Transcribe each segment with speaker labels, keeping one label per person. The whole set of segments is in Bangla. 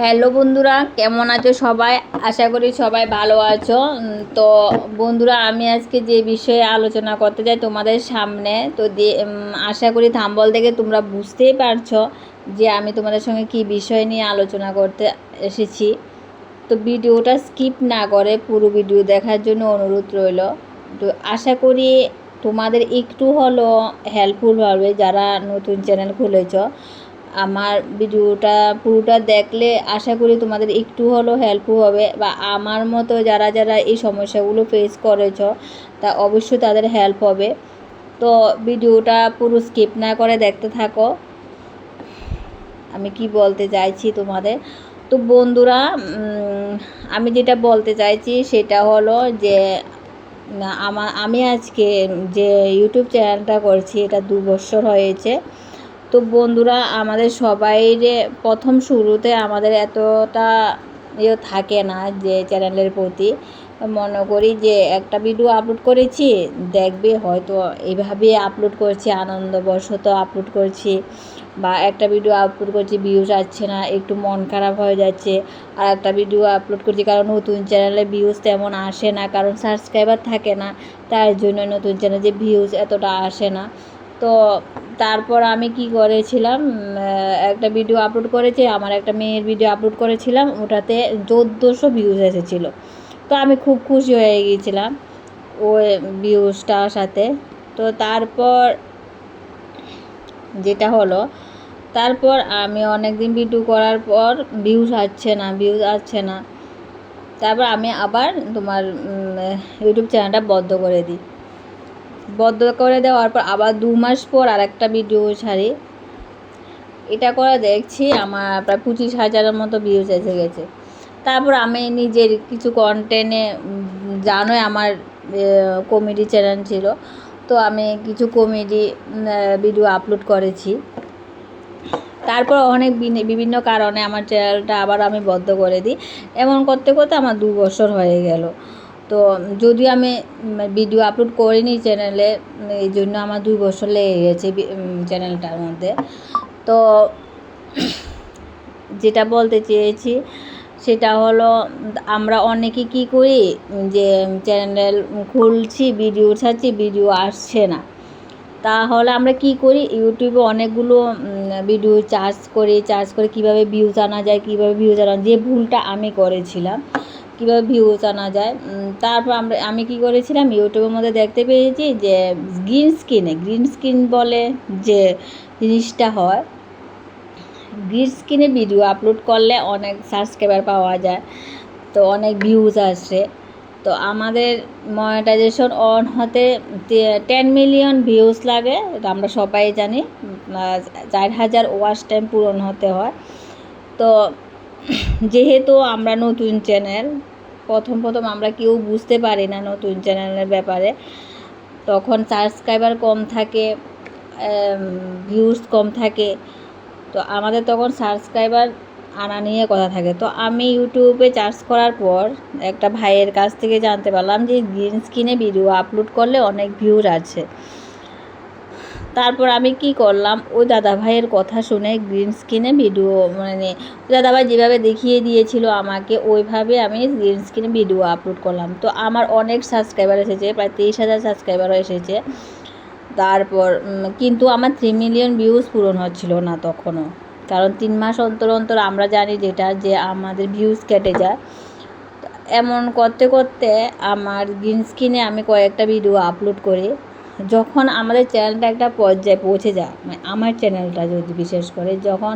Speaker 1: হ্যালো বন্ধুরা, কেমন আছো সবাই? আশা করি সবাই ভালো আছো। তো বন্ধুরা, আমি আজকে যে বিষয়ে আলোচনা করতে চাই তোমাদের সামনে, তো আশা করি থাম্বল থেকে তোমরা বুঝতেই পারছ যে আমি তোমাদের সঙ্গে কি বিষয় নিয়ে আলোচনা করতে এসেছি। তো ভিডিওটা স্কিপ না করে পুরো ভিডিও দেখার জন্য অনুরোধ রইল। তো আশা করি তোমাদের একটু হলো হেল্পফুল হবে যারা নতুন চ্যানেল খুলেছ। আমার ভিডিওটা পুরোটা দেখলে আশা করি তোমাদের একটু হলেও হেল্পফুল হবে বা আমার মতো যারা যারা এই সমস্যাগুলো ফেস করেছ, তা অবশ্যই তাদের হেল্প হবে। তো ভিডিওটা পুরো স্কিপ না করে দেখতে থাকো। আমি কি বলতে চাইছি তোমাদের? তো বন্ধুরা আমি যেটা বলতে চাইছি সেটা হলো যে আমার আমি আজকে যে ইউটিউব চ্যানেলটা করছি, এটা দু বছর হয়েছে। তো বন্ধুরা, আমাদের সবাইয়ের প্রথম শুরুতে আমাদের এতটা ইয়ে থাকে না যে চ্যানেলের প্রতি। মনে করি যে একটা ভিডিও আপলোড করেছি, দেখবে হয়তো এইভাবে আপলোড করছি, আনন্দবশত আপলোড করছি, বা একটা ভিডিও আপলোড করছি ভিউজ আসছে না, একটু মন খারাপ হয়ে যাচ্ছে, আর একটা ভিডিও আপলোড করছি কারণ নতুন চ্যানেলে ভিউজ তেমন আসে না, কারণ সাবস্ক্রাইবার থাকে না, তার জন্য নতুন চ্যানেলে ভিউজ এতটা আসে না। তো তারপর আমি কি করেছিলাম একটা ভিডিও আপলোড করেছি, আমার একটা মেয়ের ভিডিও আপলোড করেছিলাম, ওটাতে চোদ্দোশো ভিউজ এসেছিল। তো আমি খুব খুশি হয়ে গিয়েছিলাম ওই ভিউজটার সাথে। তো তারপর যেটা হলো, তারপর আমি অনেক দিন ভিডিও করার পর ভিউজ আসছে না ভিউজ আসছে না। তারপর আমি আবার তোমার ইউটিউব চ্যানেলটা বন্ধ করে দিই। বন্ধ করে দেওয়ার পর আবার দু মাস পর আর একটা ভিডিও ছাড়ি। এটা করে দেখছি আমার প্রায় পঁচিশ হাজারের মতো ভিউজ এসে গেছে। তারপর আমি নিজের কিছু কন্টেন্টে জানোই আমার কমেডি চ্যানেল ছিল। তো আমি কিছু কমেডি ভিডিও আপলোড করেছি। তারপর অনেক বিভিন্ন কারণে আমার চ্যানেলটা আবার আমি বদ্ধ করে দিই। এমন করতে করতে আমার দু বছর হয়ে গেল। তো যদিও আমি ভিডিও আপলোড করিনি চ্যানেলে এই জন্য আমার দুই বছর লেগে গেছে চ্যানেলটার মধ্যে। তো যেটা বলতে চেয়েছি, সেটা হলো, আমরা অনেকে কি করি, যে চ্যানেল খুলছি ভিডিও ছাড়ছি ভিডিও আসছে না। তাহলে আমরা কি করি ইউটিউবে অনেকগুলো ভিডিও চার্জ করে চার্জ করে কীভাবে ভিউজ আনা যায়, কীভাবে ভিউজ আনা যে ভুলটা আমি করেছিলাম কীভাবে ভিউজ আনা যায়। তারপর আমরা, আমি কি করেছিলাম, ইউটিউবের মধ্যে দেখতে পেয়েছি যে গ্রিন স্ক্রিনে গ্রিন স্ক্রিন বলে যে জিনিসটা হয় গ্রিন স্ক্রিনে ভিডিও আপলোড করলে অনেক সাবস্ক্রাইবার পাওয়া যায়, তো অনেক ভিউজ আসে। তো আমাদের মনিটাইজেশন অন হতে টেন মিলিয়ন ভিউজ লাগে এটা আমরা সবাই জানি চার হাজার ওয়াচ টাইম পূরণ হতে হয়। তো যেহেতু আমরা নতুন চ্যানেল, প্রথম প্রথম আমরা কেউ বুঝতে পারি না নতুন চ্যানেলের ব্যাপারে, তখন সাবস্ক্রাইবার কম থাকে ভিউজ কম থাকে, তো আমাদের তখন সাবস্ক্রাইবার আনা নিয়ে কথা থাকে। তো আমি ইউটিউবে চার্জ করার পর একটা ভাইয়ের কাছ থেকে জানতে পারলাম যে গ্রিন স্ক্রিনে ভিডিও আপলোড করলে অনেক ভিউজ আছে। তারপর আমি কি করলাম? ওই দাদা ভাইয়ের কথা শুনে গ্রিন স্ক্রিনে ভিডিও মানে দাদা ভাই যেভাবে দেখিয়ে দিয়েছিল আমাকে, ওইভাবে আমি গ্রিন স্ক্রিনে ভিডিও আপলোড করলাম। তো আমার অনেক সাবস্ক্রাইবার এসেছে, প্রায় তেইশ হাজার সাবস্ক্রাইবারও এসেছে। তারপর কিন্তু আমার থ্রি মিলিয়ন ভিউজ পূরণ হচ্ছিল না তখনও। কারণ তিন মাস অন্তর অন্তর আমরা জানি যেটা, যে আমাদের ভিউজ কেটে যায়। এমন করতে করতে আমার গ্রিন স্ক্রিনে আমি কয়েকটা ভিডিও আপলোড করি। যখন আমাদের চ্যানেলটা একটা পর্যায়ে পৌঁছে যায় মানে আমার চ্যানেলটা যদি বিশেষ করে, যখন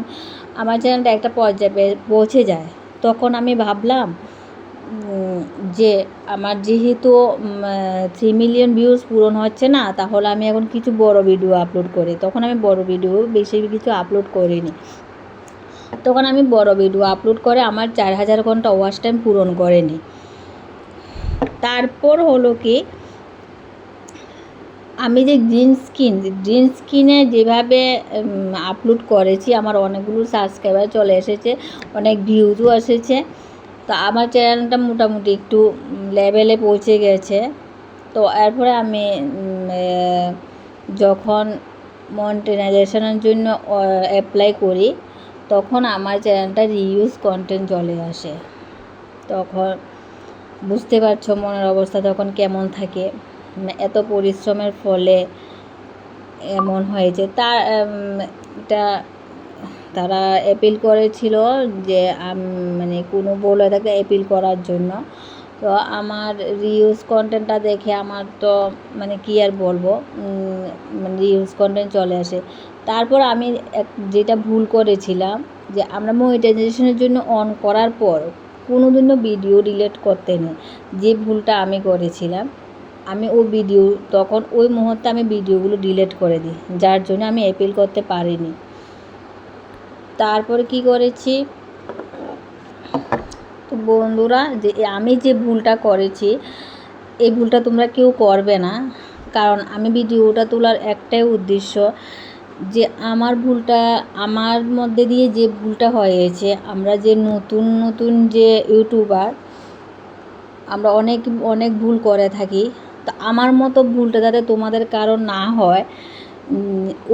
Speaker 1: আমার চ্যানেলটা একটা পর্যায়ে পৌঁছে যায়, তখন আমি ভাবলাম যে আমার যেহেতু থ্রি মিলিয়ন ভিউজ পূরণ হচ্ছে না, তাহলে আমি এখন কিছু বড় ভিডিও আপলোড করি। তখন আমি বড় ভিডিও বেশি কিছু আপলোড করিনি। তখন আমি বড় ভিডিও আপলোড করে আমার চার হাজার ঘণ্টা ওয়াচ টাইম পূরণ করেনি। তারপর হলো কি আমি যে গ্রিন স্ক্রিন গ্রিন স্ক্রিনে যেভাবে আপলোড করেছি, আমার অনেকগুলো সাবস্ক্রাইবার চলে এসেছে, অনেক ভিউজও এসেছে, তো আমার চ্যানেলটা মোটামুটি একটু লেভেলে পৌঁছে গেছে। তো এরপরে আমি যখন মন্টেনাইজেশনের জন্য অ্যাপ্লাই করি, তখন আমার চ্যানেলটা রিউজ কন্টেন্ট চলে আসে। তখন বুঝতে পারছ মনের অবস্থা তখন কেমন থাকে। এত পরিশ্রমের ফলে এমন হয়েছে তা এটা তারা অ্যাপিল করেছিল যে মানে কোনো বলে তাকে অ্যাপিল করার জন্য। তো আমার রিউজ কন্টেন্টটা দেখে আমার তো মানে কি আর বলব মানে রিউজ কন্টেন্ট চলে আসে। তারপর আমি এক, যেটা ভুল করেছিলাম, যে আমরা মনিটাইজেশনের জন্য অন করার পর কোনো দিনও ভিডিও ডিলিট করতে নেই। যে ভুলটা আমি করেছিলাম আমি ওই ভিডিও তখন ওই মুহূর্তে আমি ভিডিওগুলো ডিলিট করে দিই, যার জন্য আমি অ্যাপিল করতে পারিনি। তারপরে কি করেছি? তো বন্ধুরা, যে আমি যে ভুলটা করেছি, এই ভুলটা তোমরা কেউ করবে না। কারণ আমি ভিডিওটা তোলার একটাই উদ্দেশ্য যে আমার ভুলটা, আমার মধ্যে দিয়ে যে ভুলটা হয়েছে, আমরা যে নতুন নতুন যে ইউটিউবার আমরা অনেক অনেক ভুল করে থাকি। আমার মতো ভুলটা যাতে তোমাদের কারও না হয়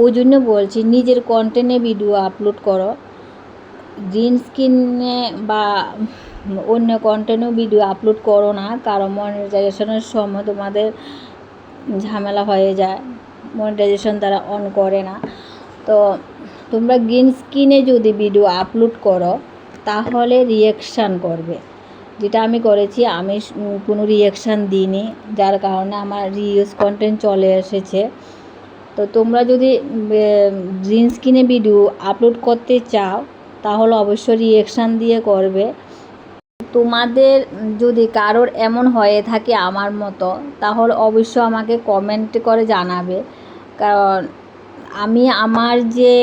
Speaker 1: ওই জন্য বলছি নিজের কন্টেন্টে ভিডিও আপলোড করো। গ্রিন স্ক্রিনে বা অন্য কন্টেন্টেও ভিডিও আপলোড করো না, কারণ মনিটাইজেশনের সময় তোমাদের ঝামেলা হয়ে যায় মনিটাইজেশন তারা অন করে না। তো তোমরা গ্রিন স্ক্রিনে যদি ভিডিও আপলোড করো, তাহলে রিয়াকশান করবে। যেটা আমি করেছি, আমি কোনো রিয়েকশান দিইনি। যার কারণে আমার রিউজ কন্টেন্ট চলে এসেছে। তো তোমরা যদি গ্রিন স্ক্রিনে ভিডিও আপলোড করতে চাও, তাহলে অবশ্যই রিয়েকশান দিয়ে করবে। তোমাদের যদি কারোর এমন হয়ে থাকে আমার মতো, তাহলে অবশ্যই আমাকে কমেন্ট করে জানাবে। কারণ আমি আমার যে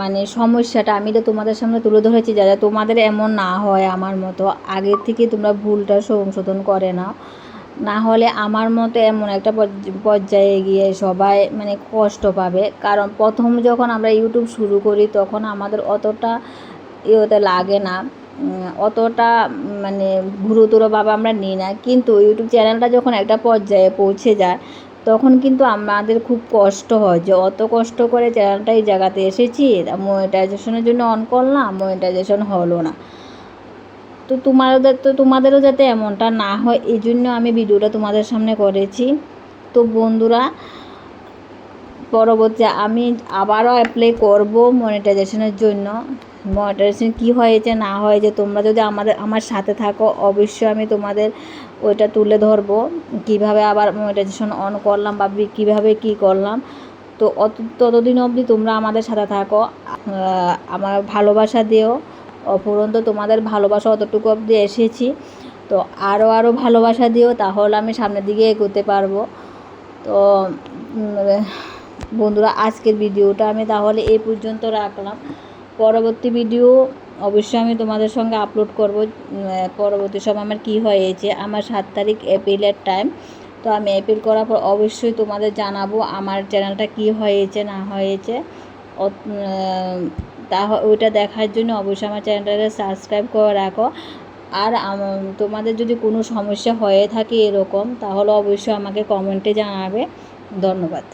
Speaker 1: মানে সমস্যাটা, আমি তো তোমাদের সামনে তুলে ধরেছি যাতে তোমাদের এমন না হয় আমার মতো। আগে থেকে তোমরা ভুলটা সংশোধন করে নাও। না হলে আমার মতো এমন একটা পর্যায়ে গিয়ে সবাই মানে কষ্ট পাবে। কারণ প্রথম যখন আমরা ইউটিউব শুরু করি, তখন আমাদের অতটা ইয়েতে লাগে না। অতটা মানে গুরুতরভাবে আমরা নিই না। কিন্তু ইউটিউব চ্যানেলটা যখন একটা পর্যায়ে পৌঁছে যায় তখন কিন্তু আমাদের খুব কষ্ট হয় যে অত কষ্ট করে চ্যানেলটা এই জায়গাতে এসেছি মনিটাইজেশনের জন্য অন করলাম মনিটাইজেশন হলো না। তো তোমাদের তো তোমাদেরও যাতে এমনটা না হয়, এই জন্য আমি ভিডিওটা তোমাদের সামনে করেছি। তো বন্ধুরা, পরবর্তী আমি আবারও অ্যাপ্লাই করব মনিটাইজেশনের জন্য। মনিটাইজেশন কী হয়েছে, না হয়েছে, তোমরা যদি আমাদের, আমার সাথে থাকো, অবশ্যই আমি তোমাদের ওইটা তুলে ধরবো, কীভাবে আবার মনিটাইজেশন অন করলাম বা কীভাবে কী করলাম। তো অত ততদিন অবধি তোমরা আমাদের সাথে থাকো আমার ভালোবাসা দিও। অফুরন্ত তোমাদের ভালোবাসা অতটুকু অবধি এসেছি। তো আরও আরও ভালোবাসা দিও, তাহলে আমি সামনের দিকে এগোতে পারব। তো বন্ধুরা, আজকের ভিডিওটা আমি তাহলে এই পর্যন্ত রাখলাম। পরবর্তী ভিডিও অবশ্যই আমি তোমাদের সঙ্গে আপলোড করব পরবর্তী সময় আমার কী হয়েছে আমার সাত তারিখ এপ্রিলের টাইম তো আমি এপিল করার পর অবশ্যই তোমাদের জানাব আমার চ্যানেলটা কী হয়েছে, না হয়েছে। তা ওইটা দেখার জন্য অবশ্যই আমার চ্যানেলটাকে সাবস্ক্রাইব করে রাখো। আর তোমাদের যদি কোনো সমস্যা হয়ে থাকে এরকম, তাহলে অবশ্যই আমাকে কমেন্টে জানাবে। ধন্যবাদ।